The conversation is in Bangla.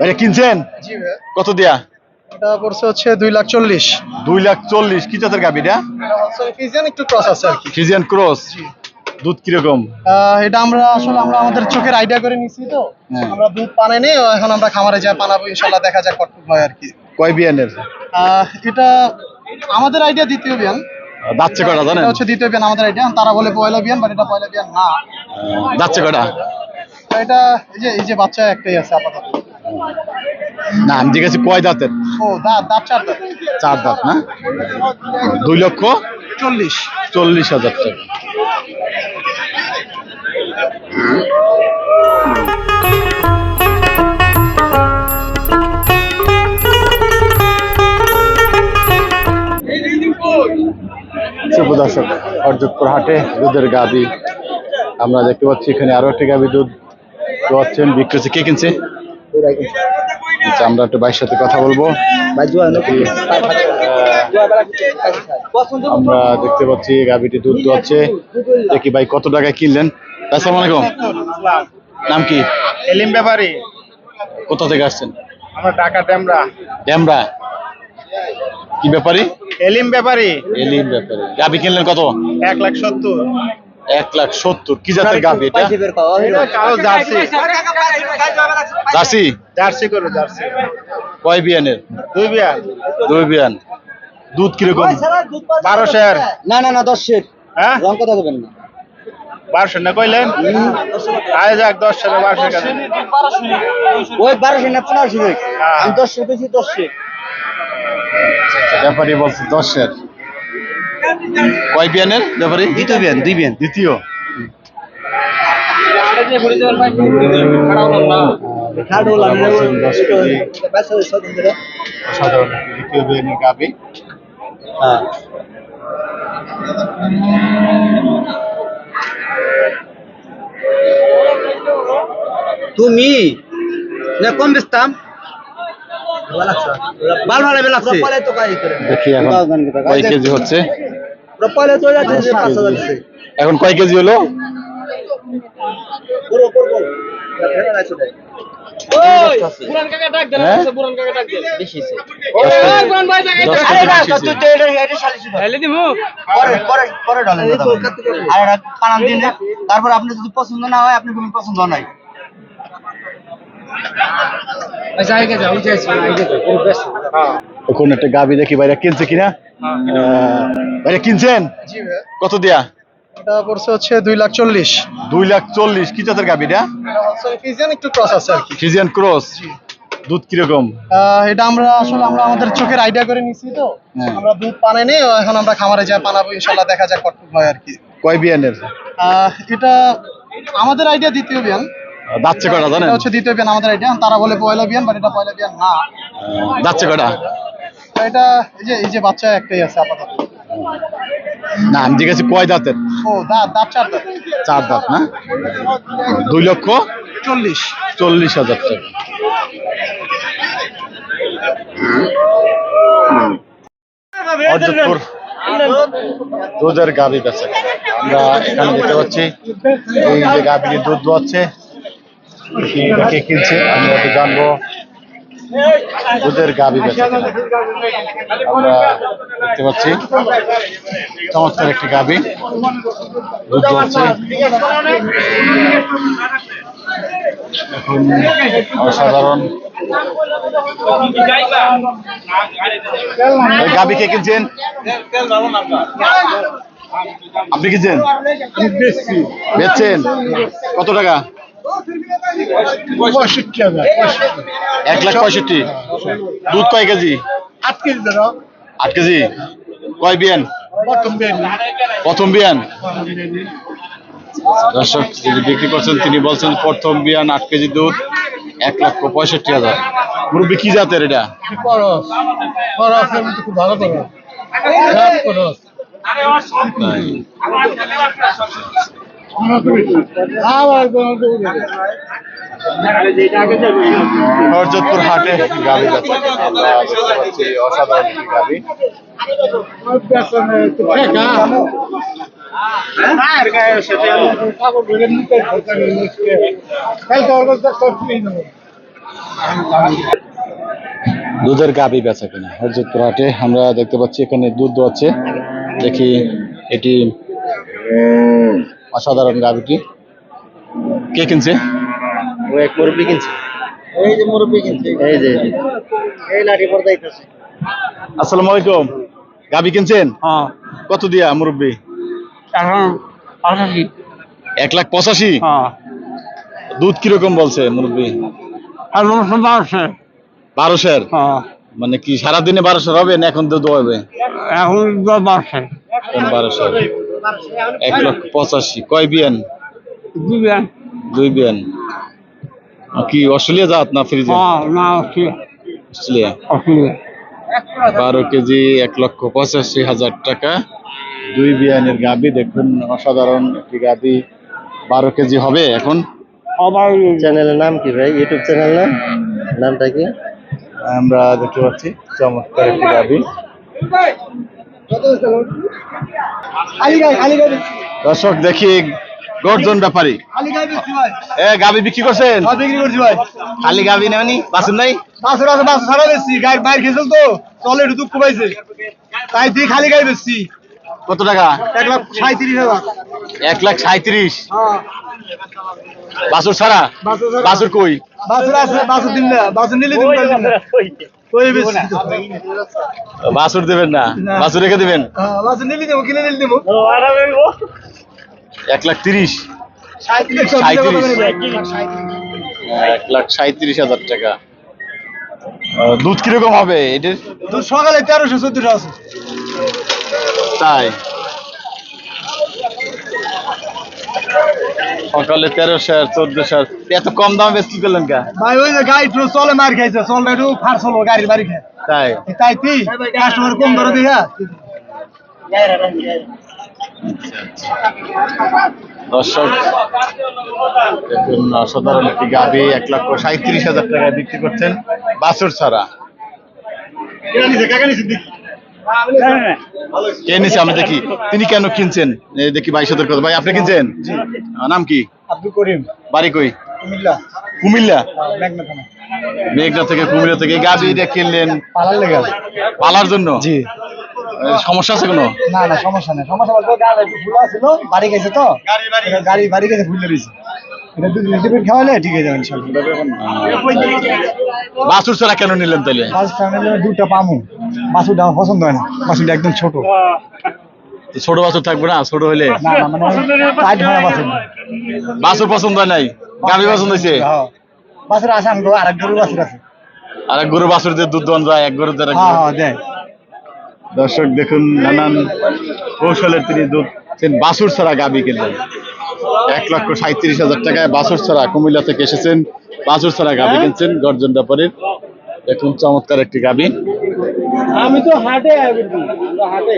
এটা কিনছেন? কত দিয়া? এটা পড়ছে হচ্ছে দুই লাখ চল্লিশ। দুই লাখ চল্লিশ। কি জাতের গাভি এটা? এটা ফিজিয়ান একটু ক্রস আছে আর কি। Friesian cross. দুধ কীরকম? আহ, এটা আমরা আসলে আমরা আমাদের চোখের আইডিয়া করে নিছি তো। হ্যাঁ। আমরা দুধ পানে নেই এখন আমরা খামারে যাই পানাবো ইনশাল্লাহ দেখা যাক কতটুকু হয় আর কি। কয় বিয়ানের? এটা আমাদের আইডিয়া দ্বিতীয় বিয়ান। যাচ্ছে কটা জানেন? হচ্ছে দ্বিতীয় বিয়ান আমাদের আইডিয়া তারা বলে পয়লা বিয়ান বাট এটা পয়লা বিয়ান না। যাচ্ছে কটা এটা এই যে এই যে বাচ্চা একটাই আছে আপাতত। না আমি জিজ্ঞাসি কয় দাঁতের? ও দাঁত দাঁত চার দাঁত। চার দাঁত না? দুই লক্ষ? চল্লিশ। চল্লিশ হাজার টাকা। শুভ দর্শক হাটে দুধের গাবি। আমরা দেখতে পাচ্ছি এখানে আরও একটি গাবি দুধ। দোয়াচ্ছেন বিক্রি হচ্ছে কে কিনছে? আচ্ছা আমরা একটু ভাইয়ের সাথে কথা বলব। আমরা দেখতে পাচ্ছি গাবিটি দুধ দোয়াচ্ছে। দেখি ভাই কত টাকায় কিনলেন? আসসালামু আলাইকুম। নাম কি? এলিম ব্যাপারে। কোথা থেকে আসছেন? আমরা টাকা ড্যামরা ড্যামরা কি ব্যাপারী? এলিম ব্যাপারে। এলিম ব্যাপারী। গাবি কিনলেন কত? এক লাখ সত্তর। এক লাখ সত্তর। কি জাতের গাবি এটা? জার্সি। জার্সি? Jersey Jersey. কয় বিয়ানের? দুই বিয়ার দুই বিয়ান। দুধ কীরকম? বারো শেয়ার? না না না দশের হ্যাঁ? রং কথা না। বারোশো না কইলেন? আয় যাক দশ শেয়ার বারোশো ওই বারোশো না পনেরোশো হ্যাঁ। বেশি দশশো ব্যাপারী বলছে দশের কয় বিয়ানের ব্যাপারী দ্বিতীয় বিয়ান দুই বিয়ান দ্বিতীয়। সাধারণ দ্বিতীয় বিয়ানের গাবি তুমি? না কম বেচতাম। ভালো ভালো লাগছে। দেখি এখন কয় কেজি হচ্ছে? পয়লা চলে যাচ্ছে পাঁচ হাজার এখন কয় কেজি হলো? তারপর আপনি যদি পছন্দ না হয় আপনি কোনো পছন্দ নাই। এখন একটা গাবি দেখি ভাইরা কিনছে কিনা? ভাইরা কিনছেন? কত দিয়া? এটা পড়ছে হচ্ছে দুই লাখ চল্লিশ। দুই লাখ চল্লিশ। কি জাতের গাবি এটা? এটা ফিজিয়ান একটু ক্রস আছে আর কি। ফিজিয়ান ক্রস দুধ কীরকম? এটা আমরা আসলে আমরা আমাদের চোখের আইডিয়া করে নিছি তো। হ্যাঁ। আমরা দুধ পানে নেই এখন আমরা খামারে পানাবো ইনশাল্লাহ দেখা যাক কতটুকু হয় আর কি। কয় বিয়ানের? এটা আমাদের আইডিয়া দ্বিতীয় বিয়ান। যাচ্ছে কটা জানেন? হচ্ছে দ্বিতীয় বিয়ান আমাদের আইডিয়া তারা বলে পয়লা বিয়ান বাট এটা পয়লা বিয়ান না। কটা তো এটা এই যে এই যে বাচ্চা একটাই আছে আপাতত। না আমি জিজ্ঞাসি কয় দাঁতের? ও দাঁত দাঁত চার দাঁত। চার দাঁত না? দুই লক্ষ? চল্লিশ। চল্লিশ হাজার টাকা। অযোধপুর দুধের গাবি বেচা। আমরা এখানে দেখতে পাচ্ছি এই যে গাবি দুধ দোয়াচ্ছে কে কিনছে আমরা জানব। দুধের বেচা আমরা দেখতে পাচ্ছি, চমৎকার একটি গাবি দুধ দোয়াচ্ছে এখন অসাধারণ। গাবি কে কিনছেন? আপনি কিনছেন? বেচছেন? কত টাকা? এক লাখ পঁয়ষট্টি। দুধ কয় কেজি? আট কেজি কয় বিয়ান? প্রথম বিয়ান। দর্শক যিনি বিক্রি করছেন তিনি বলছেন প্রথম বিয়ান আট কেজি দুধ এক লক্ষ পঁয়ষট্টি হাজার। মুরব্বী কি জাতের এটা? ভালো করে তাই। হরজতপুর হাটে গাড়ি দুধের গাবি বেচা কিনা? হরজতপুর হাটে আমরা দেখতে পাচ্ছি, এখানে দুধ আছে দেখি এটি অসাধারণ গাবিটি কে কিনছে? ও এক মুরব্বি কিনছে। এই যে মুরব্বি কিনছে। এই যে এই লাঠি আসসালামু আলাইকুম। গাবি কিনছেন? হ্যাঁ। কত দিয়া মুরব্বী? এখন এক লাখ পঁচাশি? হ্যাঁ। দুধ কীরকম বলছে মুরব্বী? আর বাড়ছে বারোশের? হ্যাঁ। মানে কি সারাদিনে বারোশো হবে না এখন দুধ হবে? এখন এখন বারোশো। এক লক্ষ পঁচাশি। কয় বিয়ান? দুই বিয়ান। আহ, কি অস্ট্রেলিয়া জাত না ফ্রিজে? হ্যাঁ না ঠিক অস্ট্রেলিয়া? বারো কেজি এক লক্ষ পঁচাশি হাজার টাকা। দুই বিয়ানের গাবি দেখুন অসাধারণ একটি গাবি। বারো কেজি হবে এখন। চ্যানেলের নাম কি ভাই? ইউটিউব চ্যানেল না নামটা কি? আমরা দেখতে পাচ্ছি চমৎকার একটি গাবি। দর্শক দেখি গর্জন ব্যাপারী। খালি গাই বেশি ভাই এ গাবি বিক্রি করছেন? সব বিক্রি করছি ভাই। খালি গাবি নেওনি বাসুন নাই? বাসুর আছে বাসু ছাড়া বেশি গাড়ি বাইর খেয়েছিল তো? চলে একটু দুঃখ পাইছে। তাই দিয়ে খালি গাই বেশি কত টাকা? এক লাখ সাঁত্রিশ হাজার। এক লাখ সাঁত্রিশ হ্যাঁ। বাসুর ছাড়া। বাসুর কই? বাসুর আছে বাসুর দিন না। বাসুর নিলে দিন না। বাসুর দেবেন না। বাসুর রেখে দেবেন? হ্যাঁ বাসুর নিলে দেবো কিনে নিলে দেবো। এক লাখ তিরিশ। এক লাখ সাঁত্রিশ হাজার টাকা। দুধ কীরকম হবে? এটার তো সকালে তেরোশো চোদ্দশো আছে। তাই? সকালে তেরোশো আর চোদ্দশো এত কম দামে বেশি করলেন কা? ভাই ওই যে গাড়ি একটু চলে মার খাইছে চলটা একটু ফার চলো গাড়ির বাড়ি খায়। তাই? তাই তুই কাস্টমার কম ধরে দেখা দর্শক দেখুন অসাধারণ একটি গাভি এক লক্ষ সাঁত্রিশ হাজার টাকায় বিক্রি করছেন বাছুর ছাড়া। কে নিছে? আমি দেখি। তিনি কেন কিনছেন? দেখি হাজার কথা। ভাই আপনি কিনছেন? নাম কি? আব্দুল করিম। বাড়ি কই? কুমিল্লা। কুমিল্লা? মেঘনা থেকে কুমিল্লা থেকে গাভিটা কিনলেন পালার জন্য? জি। সমস্যা আছে কোনো? না না সমস্যা নেই। সমস্যা বলতে গাড়ি একটু ফুলা ছিল বাড়ি গেছে তো। গাড়ি বাড়ি গেছে। ফুলে রয়েছে এটা দুধ টিফিন খাওয়ালে ঠিক আছে ইনশাল্লাহ বাছুর ছাড়া কেন নিলেন তাহলে পাঁচ ফ্যামিলি দুটা পামু। বাসুটা পছন্দ হয় না। বাসুটা একদম ছোট। বাছুর থাকবে না? ছোট না মানে বাসুর বাছুর পছন্দ হয় নাই? গাভি পছন্দ হয়েছে হ্যাঁ। বাসুর আছে আমি আর এক গরু বাসুর আছে। আর এক গরু বাছুর দিয়ে দুধ যায় এক গরু দিয়ে হ্যাঁ হ্যাঁ দেয়। দর্শক দেখুন নানান কৌশলে তিনি দুধ বাসুর ছড়া গাবি কিনলেন। এক লক্ষ সাঁত্রিশ হাজার টাকায় বাসুর ছড়া কুমিল্লা থেকে এসেছেন। বাসুর ছড়া গাবি কিনছেন গর্জন ব্যাপারের দেখুন চমৎকার একটি গাবি। আমি তো হাটে হাটে।